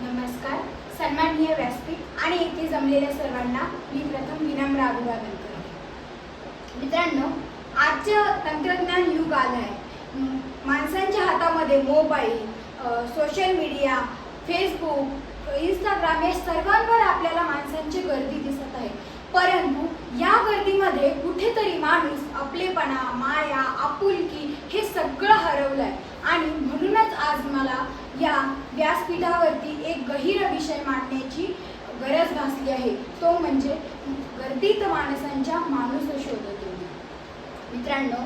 नमस्कार. सन्माननीय व्यासपीठ आणि येथे जमलेल्या सर्वांना मी प्रथम विनम्र अभिवादन करते. मित्रांनो आजचं तंत्रज्ञान युग आलं आहे माणसांच्या हातामध्ये mobile social media Facebook Instagram या सर्वांवर आपल्याला माणसांची गर्दी दिसत आहे. परंतु या गर्दीमध्ये कुठेतरी माणूस आपलेपणा माया आपुलकी हे सगळं हरवलं आहे आणि म्हणूनच आज मला या व्यासपीठावरती एक गहीर विषय मांडण्याची गरज भासली आहे. तो म्हणजे गर्दीत माणसांच्या माणूस शोधतो मित्रांनो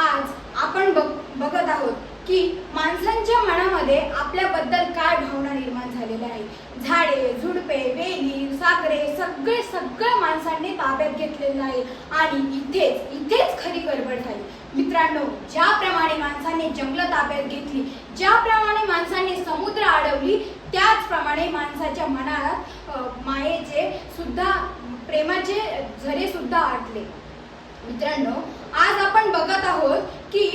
आज आपण बघ बघत आहोत की माणसांच्या मनामध्ये आपल्याबद्दल काय भावना निर्माण झालेल्या आहे झाडे झुडपे वेली सागरे सगळे सगळं माणसांनी ताब्यात घेतलेलं आहे. आणि इथेच इथेच खरी गडबड झाली. मित्रांनो ज्याप्रमाणे माणसाने जंगलं ताब्यात घेतली ज्याप्रमाणे माणसाने समुद्र अडवली त्याचप्रमाणे माणसाच्या मनात मायेचे सुद्धा प्रेमाचे झरे सुद्धा आटले. मित्रांनो आज आपण बघत आहोत की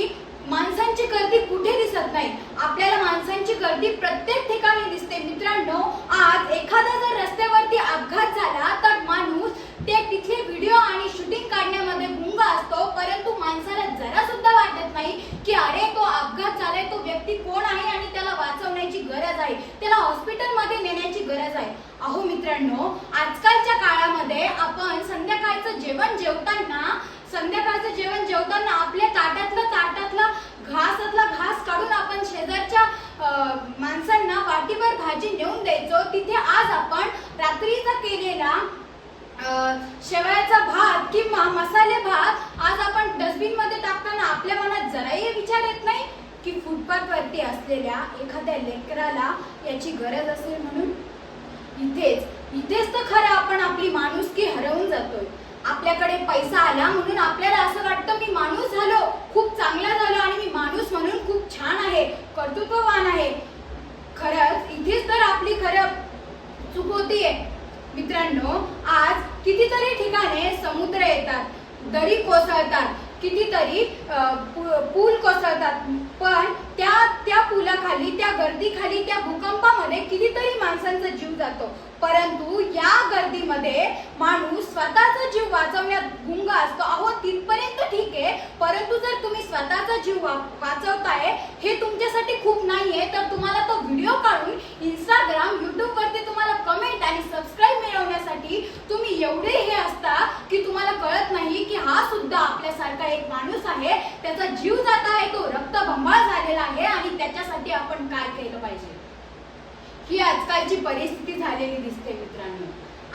माणसांची गर्दी कुठे दिसत नाही. आपल्याला माणसांची गर्दी प्रत्येक ठिकाणी दिसते. मित्रांनो आज एखादा जर रस्त्यावरती अपघात झाला तर माणूस ते तिथले व्हिडिओ आणि शूटिंग काढण्यामध्ये गुंग असतो. परंतु माणसाला जरा सुद्धा वाटत नाही की अरे तो अपघात झालाय तो व्यक्ती कोण आहे आणि त्याला वाचवण्याची गरज आहे. त्याला हॉस्पिटलमध्ये नेण्याची गरज आहे. अहो मित्रांनो आजकालच्या काळामध्ये आपण संध्याकाळचं जेवण जेवताना संध्याकाळचं जेवण जेवताना आपल्या ताटातलं ताटात घासातला घास काढून आपण शेजारच्या माणसांना वाटीभर भाजी नेऊन द्यायचो. तिथे आज आपण रात्रीचा केलेला शेवयाचा भात किंवा मसाले भात आज आपण डस्टबिनमध्ये टाकताना आपल्या मनात जराही विचार येत नाही की फुटपाथ वरती असलेल्या एखाद्या लेकराला याची गरज असेल म्हणून? इथेच इथेच तर खरं आपण आपली माणुसकी हरवून जातोय. आपल्याकडे पैसा आला म्हणून आपल्याला असं वाटतं मी माणूस झालो खूप चांगला झालो आणि मी माणूस म्हणून खूप छान आहे कर्तृत्ववान आहे. खरंच इथेच तर आपली खरं चूक होतीये. मित्रांनो आज कितीतरी ठिकाणे समुद्र येतात दरी कोसळतात कितीतरी पूल कोसळतात. पण त्या त्या पुलाखाली त्या गर्दीखाली त्या भूकंपामध्ये कितीतरी माणसांचा जीव जातो. परंतु या गर्दीमध्ये माणूस स्वतःचा जीव वाचवण्यात गुंग असतो. अहो तिथपर्यंत ठीक आहे परंतु जर तुम्ही स्वतःचा जीव वा- वाचवताय हे तुमच्यासाठी खूप नाहीये तर तुम्हाला तो व्हिडिओ काढून इंस्टाग्राम युट्यूब वरती तुम्हाला कमेंट आणि सबस्क्राईब मिळवण्यासाठी तुम्ही एवढे हे असता की तुम्हाला कळत नाही की हा सुद्धा आपल्यासारखा एक माणूस आहे त्याचा जीव जात आहे तो रक्तबंबाळ झालेला आहे आणि त्याच्यासाठी आपण काय केलं पाहिजे? ही आजकालची परिस्थिती झालेली दिसते मित्रांनो.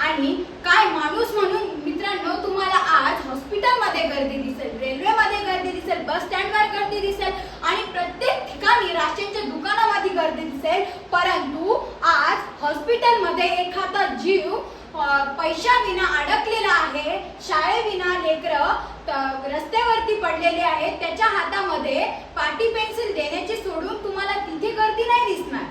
आणि काय माणूस म्हणून मित्रांनो तुम्हाला आज हॉस्पिटलमध्ये गर्दी दिसेल रेल्वेमध्ये गर्दी दिसेल बस स्टँडवर गर्दी दिसेल आणि प्रत्येक ठिकाणी राशनच्या दुकानामध्ये गर्दी दिसेल. परंतु आज हॉस्पिटलमध्ये एखादा जीव पैशाविना अडकलेला आहे शाळेविना लेकरं रस्त्यावरती पडलेले आहेत त्याच्या हातामध्ये पाटी पेन्सिल देण्याची सोडून तुम्हाला तिथे गर्दी नाही दिसणार.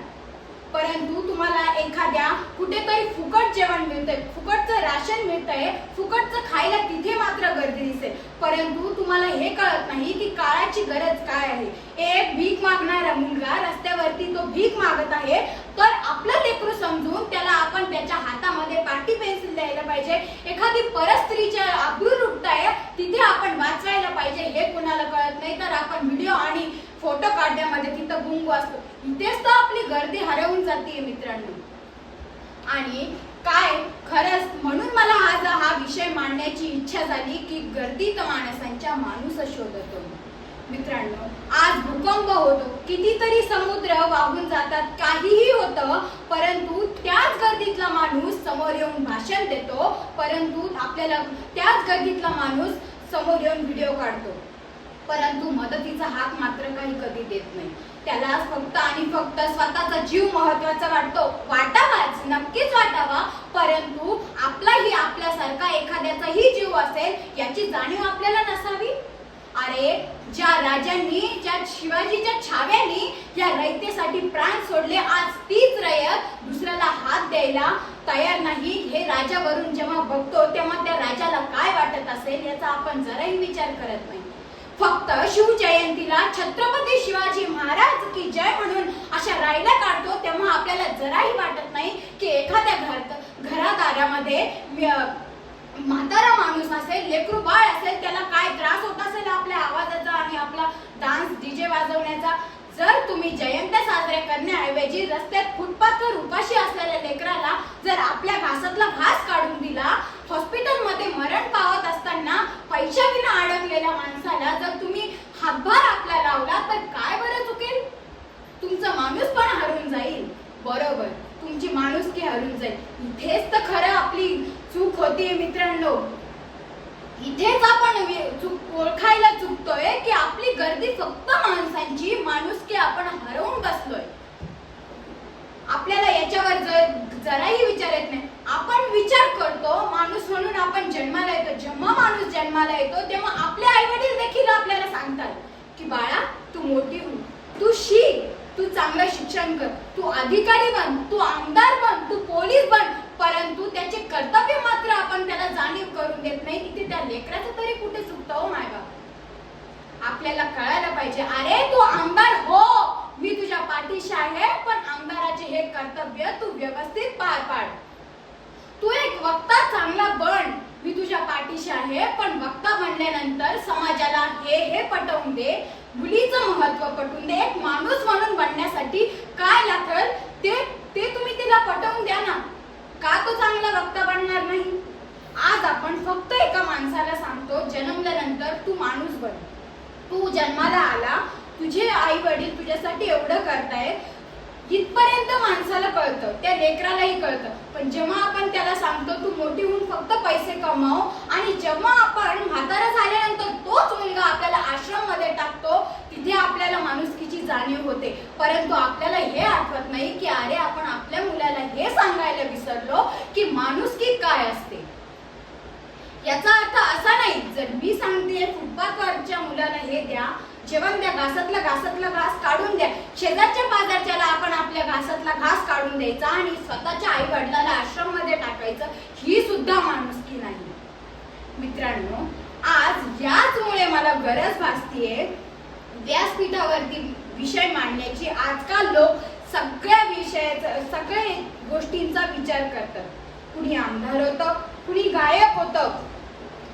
परंतु तुम्हाला एखाद्या कुठेतरी फुकट जेवण मिळतंय फुकटचं राशन मिळतंय फुकटचं खायला तिथे मात्र गर्दी दिसते परंतु तुम्हाला हे कळत नाही की काळाची गरज काय आहे. एक भीक मागणारा मुलगा रस्त्यावरती तो भीक मागत आहे तर आपलं लेकरू समजून त्याला आपण त्याच्या हातामध्ये पाटी पेन्सिल द्यायला पाहिजे. एखादी परस्त्रीच्या आबरू लुटताय तिथे आपण वाचवायला पाहिजे हे कुणाला कळत नाही. तर आपण व्हिडिओ आणि फोटो काढण्यामध्ये तिथं गुंग असतो इथेच तर आपली गर्दी हरवून जाते मित्रांनो. आणि काय खरंच म्हणून मला हा हा विषय मांडण्याची इच्छा झाली की गर्दीत माणसांच्या माणूस शोधतो. मित्रांनो आज भूकंप होतो. कितीतरी समुद्र वाहून जातात. काहीही होतं परंतु त्याच गर्दीतला माणूस समोर येऊन भाषण देतो. परंतु आपल्याला त्याच गर्दीतला माणूस समोर येऊन व्हिडिओ काढतो. परंतु मदतीचा हात मात्र काही कधी देत नाही. त्याला फक्त आणि फक्त स्वतःचा जीव महत्त्वाचा वाटतो. वाटावाच नक्कीच वाटावा. परंतु आपलाही आपल्यासारखा एखाद्याचाही जीव असेल याची जाणीव आपल्याला नसावी. अरे ज्या राजांनी ज्या शिवाजीच्या छाव्यांनी या रयतेसाठी प्राण सोडले आज तीच रयत दुसऱ्याला हात द्यायला तयार नाही. हे राजावरून जेव्हा बघतो तेव्हा त्या राजाला काय वाटत असेल याचा आपण जराही विचार करत नाही. फक्त शिवजयंतीला छत्रपती शिवाजी महाराज की जय म्हणून अशा राईला काढतो तेव्हा आपल्याला जराही वाटत नाही की एखाद्या घर घरादारामध्ये म्हातारा माणूस असेल लेकरू बाळ असेल त्याला काय त्रास होत असेल आपल्या आवाजाचा आणि आपला डान्स डीजे वाजवण्याचा? जर तुम्ही जयंत्या साजऱ्या करण्याऐवजी रस्त्यात फुटपाथवर उपाशी असलेल्या लेकराला जर आपल्या घासातला घास काढून दिला हॉस्पिटलमध्ये मरण पावत असताना पैशा अडकलेल्या जर तुम्ही हातभार आपला लावला तर काय बरं चुकेल? तुमचं माणूस पण हरून जाईल. बरोबर तुमची माणुसकी हरून जाईल. इथेच तर खरं आपली चूक होती मित्रांनो. इथेच आपण चूक ओळखायला चुकतोय की आपली गर्दी फक्त माणसांची माणुसकी आपण हरवून बसलोय. आपल्याला याच्यावर जराही विचार येत नाही. आपण विचार करतो माणूस म्हणून आपण जन्माला येतो जेव्हा माणूस जन्माला येतो तेव्हा आपले आई वडील देखील आपल्याला सांगतात की बाळा तू मोठी हो तू शिक तू चांगलं शिक्षण कर तू अधिकारी बन तू आमदार बन तू पोलीस बन. परंतु त्याचे कर्तव्य मात्र आपण त्याला जाणीव करून देत नाही. तिथे त्या लेकराचं तरी कुठे चुकतं हो मायबाप आपल्याला कळायला पाहिजे अरे तू आमदार हो मी तुझ्या पाठीशी आहे पण आमदाराचे हे कर्तव्य तू व्यवस्थित पार पाड. तू एक वक्ता चांगला बन. मी तुझ्या पाठीशी आहे पण वक्ता बनल्यानंतर समाजाला हे हे पटवून दे. मुलीचं महत्त्व पटवून दे. एक माणूस म्हणून बनण्यासाठी काय लागल ते ते तुम्ही तिला पटवून द्या ना का तो चांगला वक्ता बनणार नाही आज आपण फक्त एका माणसाला सांगतो जन्मल्यानंतर तू माणूस बन तू जन्माला आला तुझे आई वडील तुझ्यासाठी एवढं करताय इथपर्यंत माणसाला कळतं त्या लेकरालाही कळतं. पण जेव्हा आपण त्याला सांगतो तू मोठी होऊन फक्त पैसे कमाव आणि जेव्हा आपण म्हातारा झाल्यानंतर तोच मुलगा आपल्याला आश्रममध्ये टाकतो तिथे आपल्याला माणुसकीची जाणीव होते. परंतु आपल्याला हे आठवत नाही की अरे आपण आपल्या मुलाला हे सांगायला विसरलो की माणुसकी काय असते? याचा अर्थ असा नाही जर मी सांगते फुटपाथवरच्या मुलाला हे द्या जेवण द्या घासातला घासातला घास काढून द्या. शेजारच्या बाजारच्याला आपण आपल्या घासातला घास काढून द्यायचा आणि स्वतःच्या आई वडिलाला आश्रममध्ये टाकायचं ही सुद्धा माणुसकी नाही. मित्रांनो आज याचमुळे मला गरज भासतीये व्यासपीठावरती विषय मांडण्याची. आजकाल लोक सगळ्या विषयाचा सगळ्या गोष्टींचा विचार करतात. कुणी आमदार होतं कुणी गायक होतं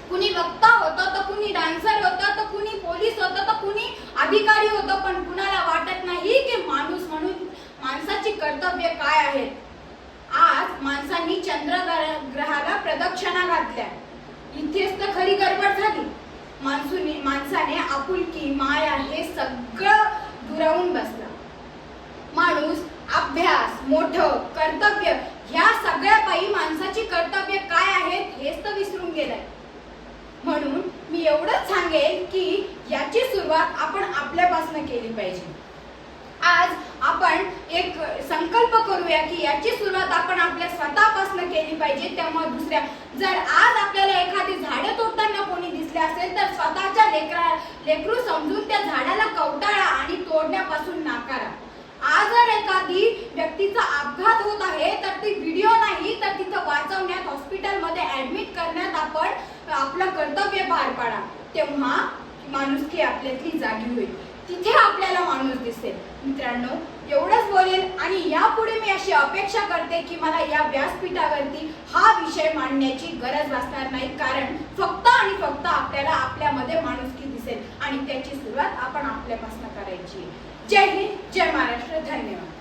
कुणी वक्ता होतं तर कुणी डान्सर होतं तर कुणी पोलीस होतं तर कुणी अधिकारी होतं. पण कुणाला वाटत नाही की माणूस म्हणून माणसाची कर्तव्य काय आहेत आज माणसांनी चंद्र ग्रह- ग्रहाला प्रदक्षिणा घातल्या. इथेच तर खरी गडबड झाली. माणसुनी माणसाने आपुलकी माया हे सगळं दुरावून बसला. माणूस अभ्यास मोठं कर्तव्य ह्या सगळ्या पायी माणसाची कर्तव्य काय आहेत हेच तर विसरून गेलाय. म्हणून मी एवढंच सांगेन की याची सुरुवात आपण आपल्यापासून केली पाहिजे. आज आपण एक संकल्प करूया की याची सुरुवात आपण आपल्या स्वतःपासून केली पाहिजे तेव्हा दुसऱ्या जर आज आपल्याला एखादी झाडं तोडताना कोणी दिसले असेल तर स्वतःच्या लेकरा लेकरू समजून त्या झाडाला कवटाळा आणि तोडण्यापासून नाकारा. आज जर एखादी व्यक्तीचा अपघात होत आहे तर ती व्हिडिओ नाही तर तिथं वाचवण्यात हॉस्पिटलमध्ये ऍडमिट करण्यात आपण आपलं कर्तव्य पार पाडा. तेव्हा माणुसकी आपल्यातली जागी होईल. तिथे आपल्याला माणूस दिसेल. मित्रांनो एवढंच बोलेल आणि यापुढे मी अशी अपेक्षा करते की मला या व्यासपीठावरती हा विषय मांडण्याची गरज भासणार नाही. कारण फक्त आणि फक्त आपल्याला आपल्यामध्ये माणुसकी दिसेल आणि त्याची सुरुवात आपण आपल्यापासून करायची जय हिंद जय महाराष्ट्र. धन्यवाद.